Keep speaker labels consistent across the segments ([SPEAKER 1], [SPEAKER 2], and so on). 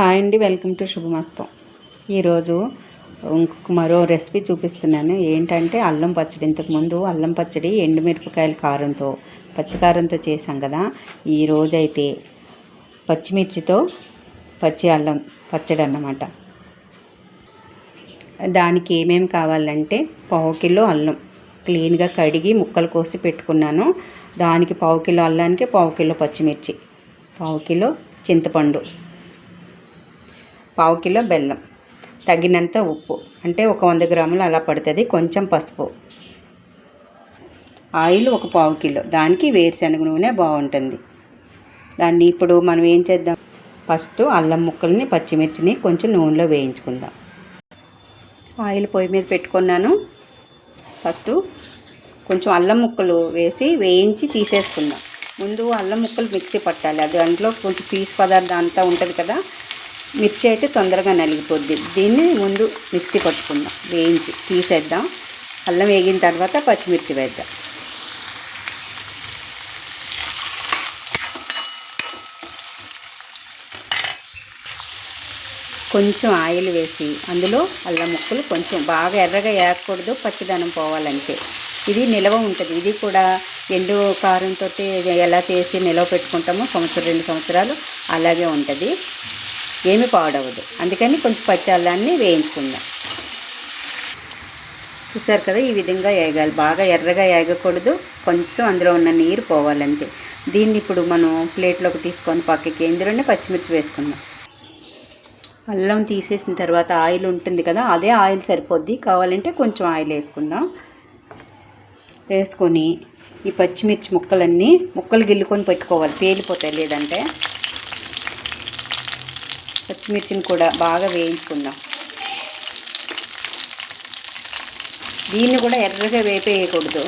[SPEAKER 1] Hi అండి welcome to శుభమస్తం. ఈరోజు ఇంకొక మరో రెసిపీ చూపిస్తున్నాను. ఏంటంటే అల్లం పచ్చడి. ఇంతకుముందు అల్లం పచ్చడి ఎండుమిరపకాయల కారంతో పచ్చికారంతో చేసాం కదా. ఈరోజైతే పచ్చిమిర్చితో పచ్చి అల్లం పచ్చడి అన్నమాట. దానికి ఏమేమి కావాలంటే పావు కిలో అల్లం క్లీన్గా కడిగి ముక్కలు కోసి పెట్టుకున్నాను. దానికి పావు కిలో అల్లానికి పావు కిలో పచ్చిమిర్చి పావు కిలో చింతపండు. పావు కిలో బెల్లం. తగినంత ఉప్పు. అంటే ఒక వంద గ్రాములు అలా పడుతుంది. కొంచెం పసుపు. ఆయిల్ ఒక పావు కిలో. దానికి వేరుశనగ నూనె బాగుంటుంది. దాన్ని ఇప్పుడు మనం ఏం చేద్దాం? ఫస్ట్ అల్లం ముక్కల్ని పచ్చిమిర్చిని కొంచెం నూనెలో వేయించుకుందాం. ఆయిల్ పొయ్యి మీద పెట్టుకున్నాను. ఫస్ట్ కొంచెం అల్లం ముక్కలు వేసి వేయించి తీసేసుకుందాం. ముందు అల్లం ముక్కలు మిక్సీ పట్టాలి. అది దాంట్లో కొంచెం పీసు పదార్థం అంతా ఉంటుంది కదా? మిర్చి అయితే తొందరగా నలిగిపోద్ది. దీన్ని ముందు మిక్సీ పట్టుకుందాం. వేయించి తీసేద్దాం. అల్లం వేగిన తర్వాత పచ్చిమిర్చి వేద్దాం. కొంచెం ఆయిల్ వేసి అందులో అల్లం ముక్కలు కొంచెం బాగా ఎర్రగా వేయకూడదు పచ్చిదనం పోవాలంటే ఇది నిలవ ఉంటుంది. ఇది కూడా ఎండు కారంతో ఎలా చేసి నిలవ పెట్టుకుంటామో సంవత్సరం రెండు సంవత్సరాలు అలాగే ఉంటుంది. ఏమి పాడవదు. అందుకని కొంచెం పచ్చి అల్లాన్ని వేయించుకుందాం. చూసారు కదా ఈ విధంగా వేగాలి బాగా ఎర్రగా వేగకూడదు కొంచెం అందులో ఉన్న నీరు పోవాలంతే. దీన్ని ఇప్పుడు మనం ప్లేట్లోకి తీసుకొని పక్కకి ఇందులోనే పచ్చిమిర్చి వేసుకుందాం. అల్లం తీసేసిన తర్వాత ఆయిల్ ఉంటుంది కదా అదే ఆయిల్ సరిపోద్ది. కావాలంటే కొంచెం ఆయిల్ వేసుకుందాం. వేసుకొని ఈ పచ్చిమిర్చి ముక్కలన్నీ ముక్కలు గిల్లుకొని పెట్టుకోవాలి. పేలిపోతాయి లేదంటే. పచ్చిమిర్చిని కూడా బాగా వేయించుకుందాం. దీన్ని కూడా ఎర్రగా వేపేయకూడదు.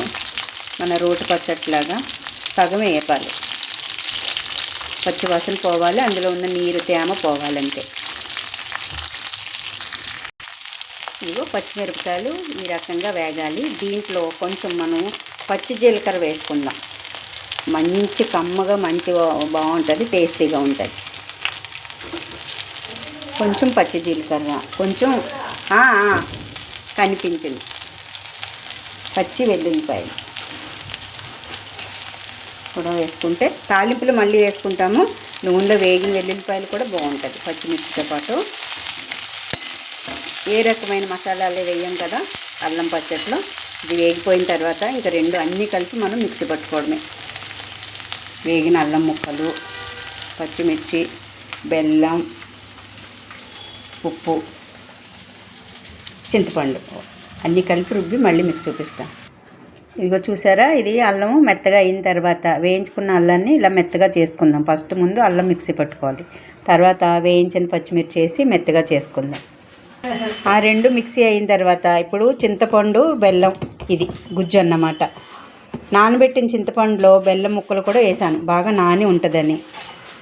[SPEAKER 1] మన రోటి పచ్చట్లాగా సగం వేపాలి. పచ్చివాసన పోవాలి అందులో ఉన్న నీరు తేమ పోవాలంటే ఇదిగో పచ్చిమిరపకాయలు ఈ రకంగా వేగాలి. దీంట్లో కొంచెం మనం పచ్చి జీలకర్ర వేసుకుందాం. మంచి కమ్మగా మంచి బాగుంటుంది టేస్టీగా ఉంటుంది. కొంచెం పచ్చి జీలకర్ర. కొంచెం కనిపించింది. పచ్చి వెల్లుల్లిపాయలు కూడా వేసుకుంటే తాలింపులు మళ్ళీ వేసుకుంటాము. నూనెలో వేగిన వెల్లుల్లిపాయలు కూడా బాగుంటుంది పచ్చిమిర్చితో పాటు. ఏ రకమైన మసాలాలు వేయం కదా అల్లం పచ్చట్లో. ఇది వేగిపోయిన తర్వాత ఇంకా రెండు అన్నీ కలిపి మనం మిక్సీ పట్టుకోవడమే. వేగిన అల్లం ముక్కలు పచ్చిమిర్చి బెల్లం ఉప్పు చింతపండు అన్నీ కలిపి రుబ్బి మళ్ళీ మీకు చూపిస్తాను ఇదిగో చూసారా? ఇది అల్లము మెత్తగా అయిన తర్వాత వేయించుకున్న అల్లాన్ని ఇలా మెత్తగా చేసుకుందాం. ఫస్ట్ ముందు అల్లం మిక్సీ పట్టుకోవాలి. తర్వాత వేయించిన పచ్చిమిర్చి వేసి మెత్తగా చేసుకుందాం. ఆ రెండు మిక్సీ అయిన తర్వాత ఇప్పుడు చింతపండు బెల్లం ఇది గుజ్జు అన్నమాట. నానబెట్టిన చింతపండులో బెల్లం ముక్కలు కూడా వేసాను. బాగా నాని ఉంటుందని.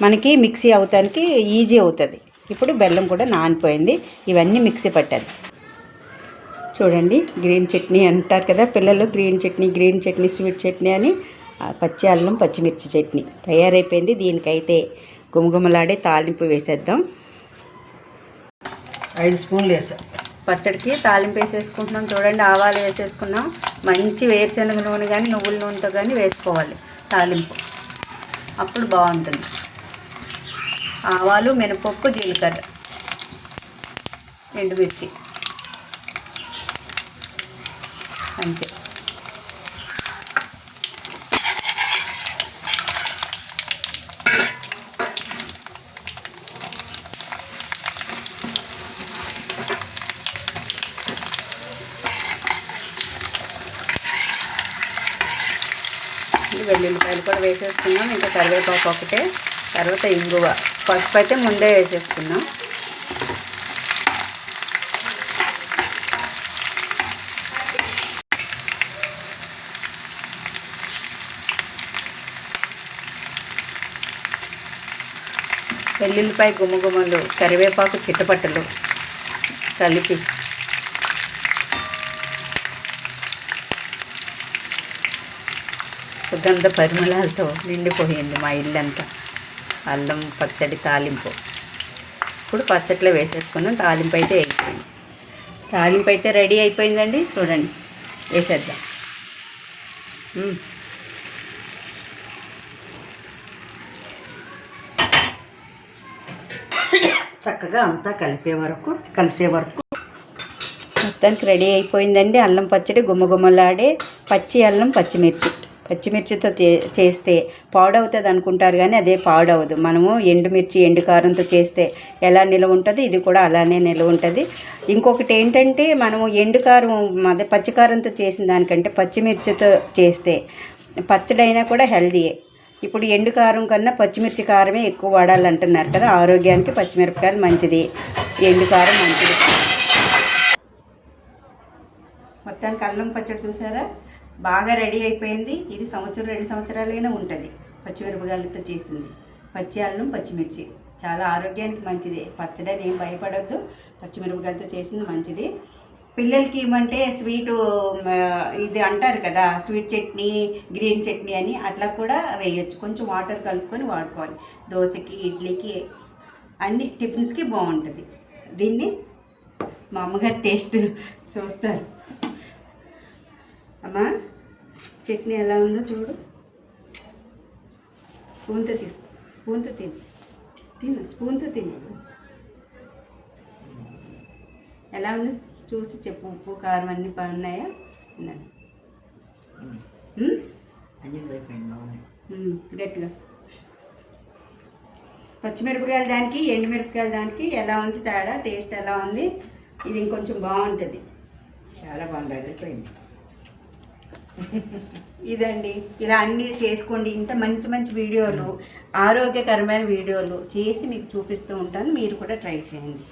[SPEAKER 1] మనకి మిక్సీ అవుతానికి ఈజీ అవుతుంది. ఇప్పుడు బెల్లం కూడా నానిపోయింది. ఇవన్నీ మిక్సీ పట్టాలి. చూడండి గ్రీన్ చట్నీ అంటారు కదా పిల్లలు green chutney green chutney sweet chutney అని పచ్చి అల్లం పచ్చిమిర్చి చట్నీ తయారైపోయింది. దీనికైతే గుమగుమలాడే తాలింపు వేసేద్దాం.
[SPEAKER 2] ఐదు స్పూన్లు వేసా.
[SPEAKER 1] పచ్చడికి తాలింపు వేసేసుకుంటున్నాం. చూడండి ఆవాలు వేసేసుకున్నాం. మంచి వేరుశనగ నూనె కానీ నువ్వుల నూనెతో కానీ వేసుకోవాలి తాలింపు. అప్పుడు బాగుంటుంది. ఆవాలు మినపప్పు జీలకర్ర. ఎండుమిర్చి అంతే. వెల్లుల్లిపాయలు కూడా వేసేసుకున్నాం ఇంకా కరివేపాకు ఒకటే తర్వాత ఇంగువ. పసుపు అయితే ముందే వేసేసుకున్నాం వెల్లుల్లిపాయ గుమ్మగుమ్మలు కరివేపాకు చిట్టపట్టలు కలిపి సుగంధ పరిమళాలతో నిండిపోయింది మా ఇల్లంతా. అల్లం పచ్చడి తాలింపు. ఇప్పుడు పచ్చట్లో వేసేసుకున్నాం. తాలింపు అయితే అయిపోయింది. తాలింపు అయితే రెడీ అయిపోయిందండి. చూడండి. వేసేద్దాం.
[SPEAKER 2] చక్కగా అంతా కలిపే వరకు కలిసే వరకు
[SPEAKER 1] మొత్తానికి రెడీ అయిపోయిందండి. అల్లం పచ్చడి గుమ్మగుమ్మలాడే పచ్చి అల్లం పచ్చిమిర్చి. పచ్చిమిర్చితో చేస్తే పాడవుతుంది అనుకుంటారు కానీ అదే పాడవదు. మనము ఎండుమిర్చి ఎండు కారంతో చేస్తే ఎలా నిలవ ఉంటుంది? ఇది కూడా అలానే నిలవ ఉంటుంది. ఇంకొకటి ఏంటంటే మనము ఎండు కారం అదే పచ్చికారంతో చేసిన దానికంటే పచ్చిమిర్చితో చేస్తే పచ్చడి అయినా కూడా హెల్దీయే ఇప్పుడు ఎండు కారం కన్నా పచ్చిమిర్చి కారమే ఎక్కువ వాడాలంటున్నారు కదా. ఆరోగ్యానికి పచ్చిమిరపకాయలు మంచిది. ఎండు కారం మంచిది. మొత్తానికి అల్లం పచ్చడి చూసారా? బాగా రెడీ అయిపోయింది. ఇది సంవత్సరం రెండు సంవత్సరాలైనా ఉంటుంది. పచ్చిమిరపకాయలతో చేసింది. పచ్చి అల్లం పచ్చిమిర్చి. చాలా ఆరోగ్యానికి మంచిది. పచ్చడి అని ఏం భయపడొద్దు. పచ్చిమిరపకాయలతో చేసింది మంచిది. పిల్లలకి ఏమంటే స్వీటు ఇది అంటారు కదా స్వీట్ చట్నీ గ్రీన్ చట్నీ అని అట్లా కూడా వేయొచ్చు. కొంచెం వాటర్ కలుపుకొని వాడుకోవాలి. దోశకి ఇడ్లీకి అన్ని టిఫిన్స్కి బాగుంటుంది. దీన్ని మా అమ్మగారు టేస్ట్ చూస్తారు. అమ్మా చట్నీ ఎలా ఉందో చూడు. స్పూన్తో తీసుకో స్పూన్తో తిను. తిను స్పూన్తో తిను. ఎలా ఉందో? చూసి చెప్పు ఉప్పు కారం అన్నీ బాగున్నాయా? ఉన్నాను
[SPEAKER 2] అన్నీ
[SPEAKER 1] గట్టిగా. పచ్చిమిరపకాయలు దానికి ఎండుమిరపకాయలు దానికి ఎలా ఉంది తేడా? టేస్ట్ ఎలా ఉంది? ఇది ఇంకొంచెం బాగుంటుంది.
[SPEAKER 2] చాలా బాగుంది అదిరిపోయింది.
[SPEAKER 1] ఇదండి. ఇలా అన్నీ చేసుకోండి. ఇంత మంచి మంచి వీడియోలు ఆరోగ్యకరమైన వీడియోలు చేసి మీకు చూపిస్తూ ఉంటాను. మీరు కూడా ట్రై చేయండి.